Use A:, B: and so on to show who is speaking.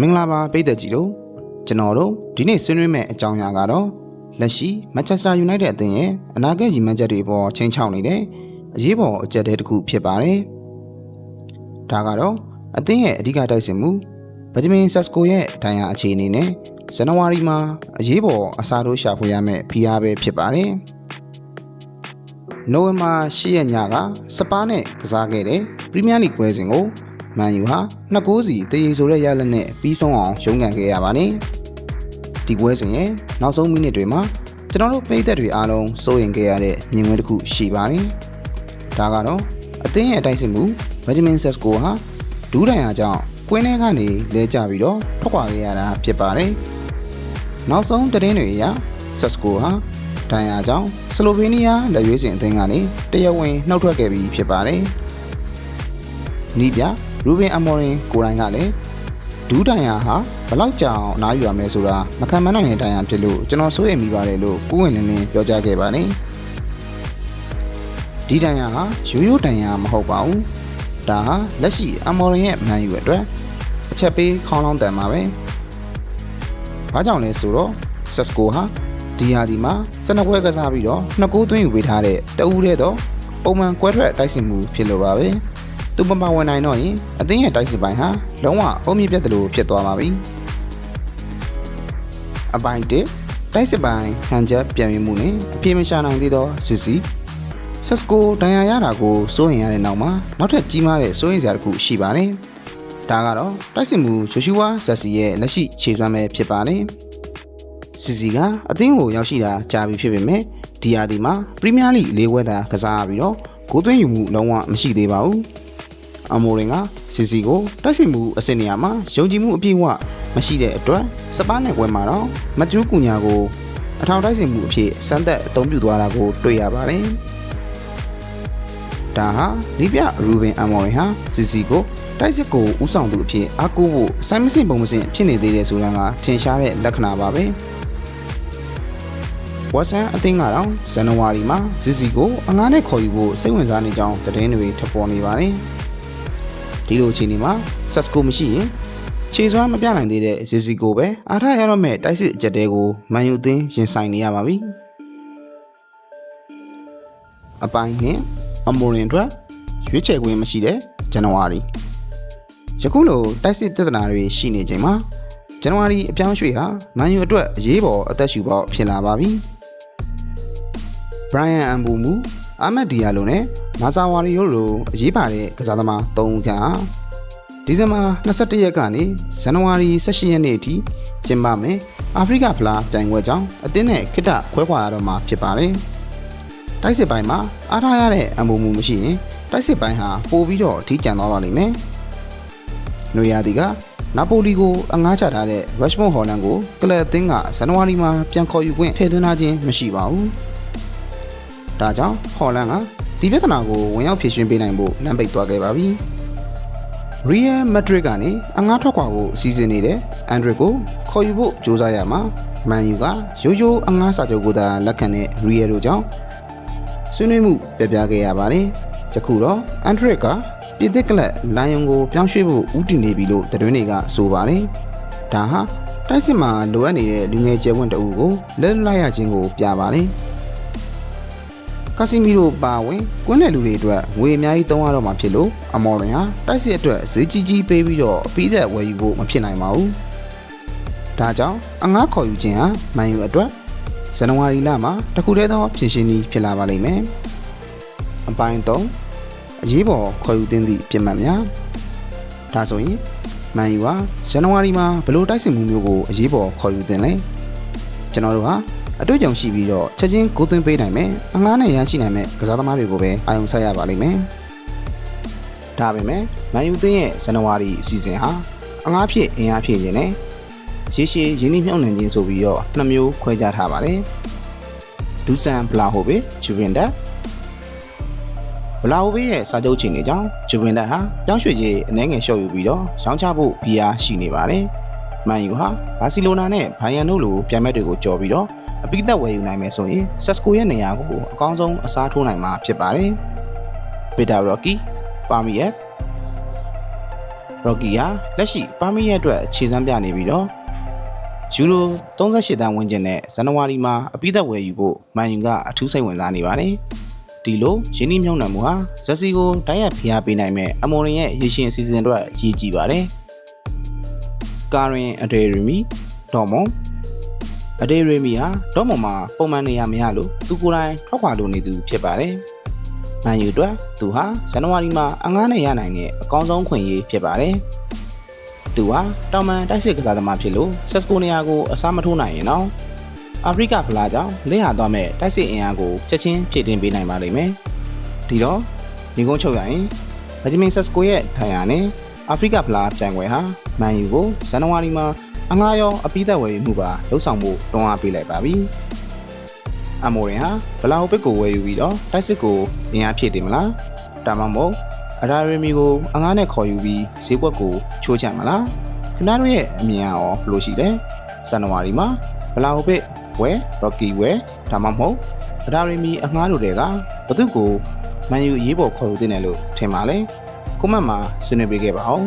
A: မင်္ဂလာပါပိတ်သက်ကြီးတို့ကျွန်တော်တို့ဒီနေ့ဆွေးနွေးမယ့်အကြောင်းအရာကတော့လက်ရှိ Manchester United အသင်းရဲ့အနာဂတ်ရည်မှန်းချက်တွေပေါ်ချင်းချောင်းနေတဲ့အရေးပေါ်အကြက်တဲတစ်ခုဖြစ်ပါတယ်။ဒါကတော့အသင်းရဲ့အဓိကတိုက်စစ်မှုဗဂျမင်ဆက်စကိုရဲ့ဒဏ်ရာအခြေအနေနဲ့ဇန်နဝါရီမှာအရေးပေါ်အစားထိုးရှာဖွေရမယ့်ဖိအားပဲဖြစ်ပါတယ်။နိုဝင်ဘာ10ရက်ညကစပါးနဲ့ကစားခဲ့တဲ့ပရီးမီးယားလိပွဲစဉ်ကို မန်ယူဟာနှစ်ဂိုးစီတည်ရည်ဆိုတဲ့ရလဒ်နဲ့ပြီးဆုံးအောင်ရုန်းကန်ခဲ့ရပါတယ်။ဒီပွဲစဉ်ရဲ့နောက်ဆုံးမိနစ်တွေမှာကျွန်တော်တို့ပိတ်သက်တွေအားလုံးစိုးရင်ခဲ့ရတဲ့မြင်ကွင်းတစ်ခုရှိပါတယ်။ဒါကတော့အသင်းရဲ့တိုက်စစ်မှုဘဂျမင်ဆက်စကိုဟာဒူးတိုင်ရာကြောင့်ကွင်းထဲကနေလဲကျပြီးတော့ထွက်ခွာခဲ့ရတာဖြစ်ပါတယ်။နောက်ဆုံးသတင်းတွေအရဆက်စကိုဟာဒဏ်ရာကြောင့်ဆလိုဗေးနီးယားလက်ရွေးစင်အသင်းကနေတရားဝင်နှုတ်ထွက်ခဲ့ပြီးဖြစ်ပါတယ်။နီးပြ ရူဘင်အမော်ရင်ကိုရိုင်းကလည်းဒူးတိုင်ယာဟာဘလောက်ကြောင်အနားယူရမလဲဆိုတာမခံမနိုင်တဲ့တိုင်ယာဖြစ်လို့ကျွန်တော်စိုးရိမ်မိပါတယ်လို့ကိုဝင်လင်းလင်းပြောကြားခဲ့ပါတယ်ဒီတိုင်ယာဟာရိုးရိုးတိုင်ယာမဟုတ်ပါဘူးဒါဟာလက်ရှိအမော်ရင်ရဲ့မန်ယူအတွက်အချက်ပေးခေါင်းလောင်းတန်ပါပဲဘာကြောင့်လဲဆိုတော့ဆက်စကိုဟာဒီဟာဒီမှာ12ပွဲကစားပြီးတော့နှစ်ကိုးသွင်းယူပေးထားတဲ့တအူးတဲ့တော့ပုံမှန်ကွဲထွက်တိုက်စစ်မှုဖြစ်လို့ပါပဲ။ သူမပါဝင်နိုင်တော့ရင်အသင်းရဲ့တိုက်စစ်ပိုင်းဟာလုံးဝအုံမြင့်ပြတ်တယ်လို့ဖြစ်သွားပါပြီအပိုင်း1တိုက်စစ်ပိုင်းဟန်ချက်ပြန်ဝင်မှုနဲ့အပြေမရှာနိုင်သေးသောစစ်စီဆက်စကိုဒဏ်ရာရတာကိုစိုးရင်ရတဲ့နောက်မှာနောက်ထပ်ကြီးမားတဲ့စိုးရင်စရာတစ်ခုရှိပါတယ်ဒါကတော့တိုက်စစ်မှုဂျိုရှူဝါဆက်စီရဲ့လက်ရှိခြေစွမ်းပဲဖြစ်ပါတယ်စီစီကအသင်းကိုရောက်ရှိတာကြာပြီဖြစ်ပေမဲ့ဒီယာဒီမှာပရီးမီးယားလိလေးဝဲတာကစားပြီးတော့ဂိုးသွင်းယူမှုလုံးဝမရှိသေးပါဘူး အမိုရင်ကစီစီကိုတိုက်စစ်မှုအဆင့်နေရာမှာယုံကြည်မှုအပြည့်အဝမရှိတဲ့အတွက်စပါးနယ်ပွဲမှာတော့မကျူးကူညာကိုအထောင်တိုက်စစ်မှုအဖြစ်စမ်းသက်အသုံးပြုသွားတာကိုတွေ့ရပါတယ်။ဒါဟာလိပြရူဘင်အမိုရင်ဟာစီစီကိုတိုက်စစ်ကိုဥဆောင်သူအဖြစ်အားကိုးဖို့စိုင်းမစင်ပုံမစင်ဖြစ်နေသေးတယ်ဆိုတာကထင်ရှားတဲ့လက္ခဏာပါပဲ။ဝါဆန်အသင်းကတော့ဇန်နဝါရီမှာစီစီကိုအငားနဲ့ခေါ်ယူဖို့စိတ်ဝင်စားနေကြောင်းသတင်းတွေထပ်ပေါ်နေပါတယ်။ ဒီလိုအခြေအနေမှာဆက်စကိုမရှိရင်ခြေစွမ်းမပြနိုင်သေးတဲ့ဇီစီကိုပဲအားထားရတော့မဲ့တိုက်စစ်အကြက်တဲကိုမန်ယူအသင်းရင်ဆိုင်နေရပါပြီအပိုင်းနဲ့အမိုရင်အတွက်ရွေးချယ်ခွင့်မရှိတဲ့ဇန်နဝါရီယခုလိုတိုက်စစ်ပြဿနာတွေရှိနေချိန်မှာဇန်နဝါရီအပြောင်းရွှေ့ဟာမန်ယူအတွက်အရေးပေါ်အသက်ရှူပေါက်ဖြစ်လာပါပြီဘရိုင်ယန်အ မ်ဘူမူအာမက်ဒီယာလိုနဲ့မာဆာဝါရီတို့လိုအရေးပါတဲ့ကစားသမား၃ဦးခန့်ဟာဒီဇင်ဘာ22ရက်ကနေဇန်နဝါရီ18ရက်နေ့အထိကျင်းပမယ်အာဖရိကဖလားပြိုင်ပွဲကြောင်းအတင်းနဲ့ခိတခွဲခွာရတော့မှာဖြစ်ပါတယ်။တိုက်စစ်ပိုင်းမှာအားထားရတဲ့အမှုမှုမရှိရင်တိုက်စစ်ပိုင်းဟာပိုပြီးတော့ထိကြံသွားပါလိမ့်မယ်။နွေရာသီကနာပိုလီကိုအငားချထားတဲ့ Rashford Holland ကိုကလပ်အသင်းကဇန်နဝါရီမှာပြန်ခေါ်ယူခွင့်ထည့်သွင်းထားခြင်းမရှိပါဘူး။ဒါကြောင့်ဟော်လန်က ဒီပြဿနာကိုဝင်ရောက်ဖြေရှင်းပေးနိုင်ဖို့လမ်းပိတ်သွားခဲ့ပါပြီ။ Real Madrid ကနေအငားထွက်ခွာဖို့အစီအစဉ်နေတဲ့အန်ဒရစ်ကိုခေါ်ယူဖို့ကြိုးစားရမှာမန်ယူကရိုးရိုးအငားစာချုပ်ကိုသာလက်ခံတဲ့ Real တို့ကြောင့်ဆွေးနွေးမှုပြပြခဲ့ရပါတယ်။ယခုတော့အန်ဒရစ်ကပြည်သစ်ကလပ်လိုင်ယွန်ကိုပြောင်းရွှေ့ဖို့ဦးတည်နေပြီလို့သတင်းတွေကဆိုပါတယ်။ဒါဟာတိုက်စစ်မှာလိုအပ်နေတဲ့လူငယ်ကျယ်ဝန်းတအုပ်ကိုလက်လိုက်ရခြင်းကိုပြပါတယ်။ ကာစီမီရိုပါဝင်ကွင်းနယ်လူတွေအတွက်ငွေအများကြီးသုံးရတော့မှာဖြစ်လို့အမော်ရင်ဟာတိုက်စစ်အတွက်ဈေးကြီးကြီးပေးပြီးတော့အပြီးသက်ဝယ်ယူဖို့မဖြစ်နိုင်ပါဘူး။ဒါကြောင့်အငားခေါ်ယူခြင်းဟာမန်ယူအတွက်ဇန်နဝါရီလမှာတခုတည်းသောဖြစ်ရှင်ကြီးဖြစ်လာပါလိမ့်မယ်။အပိုင်း3အရေးပေါ်ခေါ်ယူသင့်သည့်ပြင်မှတ်များဒါဆိုရင်မန်ယူဟာဇန်နဝါရီမှာဘလို့တိုက်စစ်မှုမျိုးကိုအရေးပေါ်ခေါ်ယူသင့်လဲကျွန်တော်တို့ဟာ အတွေ့အကြုံရှိပြီးတော့ချက်ချင်းကိုသွင်းပေးနိုင်မယ်အငားနဲ့ရရှိနိုင်မယ်ကစားသမားတွေကိုပဲအာရုံစိုက်ရပါလိမ့်မယ်ဒါပေမဲ့မန်ယူသင်းရဲ့ဇန်နဝါရီအစီအစဉ်ဟာအငားဖြစ်အင်အားဖြစ်ခြင်းနဲ့ရေရှည်ရင်းနှီးမြှုပ်နှံခြင်းဆိုပြီးတော့နှစ်မျိုးခွဲခြားထားပါတယ်ဒူဆန်ဘလာဟိုဘေဂျူဗင်ဒတ်ဘလာဟိုဘေရဲ့စာချုပ်ချိန်တွေကြောင့်ဂျူဗင်ဒတ်ဟာပြောင်းရွှေ့ရေးအနှဲငယ်လျှော့ယူပြီးတော့ရောင်းချဖို့ဖိအားရှိနေပါတယ်မန်ယူဟာဘာစီလိုနာနဲ့ဘိုင်ယန်တို့လိုပြိုင်ဘက်တွေကိုကြော်ပြီးတော့ အပိသက်ဝယ်ယူနိုင်မယ်ဆိုရင်ဆက်စကိုရဲ့နေရာကိုအကောင်းဆုံးအစားထိုးနိုင်မှာဖြစ်ပါတယ်။ပီတာရော်ကီပါမီယက်ရော့ကီဟာလက်ရှိပါမီရဲ့အတွက်ခြေစမ်းပြနေပြီးတော့ယူရို38တန်းဝန်းကျင်နဲ့ဇန်နဝါရီမှာအပိသက်ဝယ်ယူဖို့မန်ယူကအထူးစိတ်ဝင်စားနေပါတယ်။ဒီလိုရင်းနှီးမြှုပ်နှံမှုဟာဇက်စီကိုတိုက်ရိုက်ဖိအားပေးနိုင်မဲ့အမော်ရင်ရဲ့ရေရှင်အစီအစဉ်အတွက်ရည်ကြည်ပါတယ်။ကာရင်အဒေရီမီဒေါ်မွန် အဒေရီမီဟာဒေါ်မွန်မှာပုံမှန်နေရမရလို့သူကိုယ်တိုင်ထောက်ခွာလို့နေသူဖြစ်ပါတယ်။မန်ယူအတွက်သူဟာဇန်နဝါရီမှာအငားနဲ့ရနိုင်တဲ့အကောင်းဆုံးခွင့်ရေးဖြစ်ပါတယ်။သူဟာတောင်မန်တိုက်စစ်ကစားသမားဖြစ်လို့ဆက်စကိုနေယာကိုအစားမထိုးနိုင်ရင်တော့အာဖရိကဖလားကြောင့်လက်ဟာသွားမဲ့တိုက်စစ်အင်အားကိုချက်ချင်းဖြည့်တင်ပေးနိုင်ပါလိမ့်မယ်။ဒီတော့ညီကုန်းချုပ်ရရင်ဘဂျမင်ဆက်စကိုရဲ့ထိုင်ရနဲ့အာဖရိကဖလားပြိုင်ပွဲဟာမန်ယူကိုဇန်နဝါရီမှာ အငားရောအပိသက်ဝယ်ယူမှုပါလှုပ်ဆောင်ဖို့တွန်းအားပေးလိုက်ပါပြီ။အမိုရင်ဟာဘလာဟိုပစ်ကိုဝယ်ယူပြီးတော့တိုက်စစ်ကိုအင်အားဖြည့်တင်မလား။ဒါမှမဟုတ်အဒါရီမီကိုအငားနဲ့ခေါ်ယူပြီးဈေးကွက်ကိုချိုးချမလား။ခင်ဗျားတို့ရဲ့အမြင်ရောဘယ်လိုရှိလဲ။ဇန်နဝါရီမှာဘလာဟိုပစ်ဝယ်ရော့ကီဝယ်ဒါမှမဟုတ်အဒါရီမီအငားတို့တွေကဘသူကိုမန်ယူအရေးပေါ်ခေါ်ယူတင်တယ်လို့ထင်ပါလေ။ကွန်မန့်မှာဆွေးနွေးပေးခဲ့ပါအောင်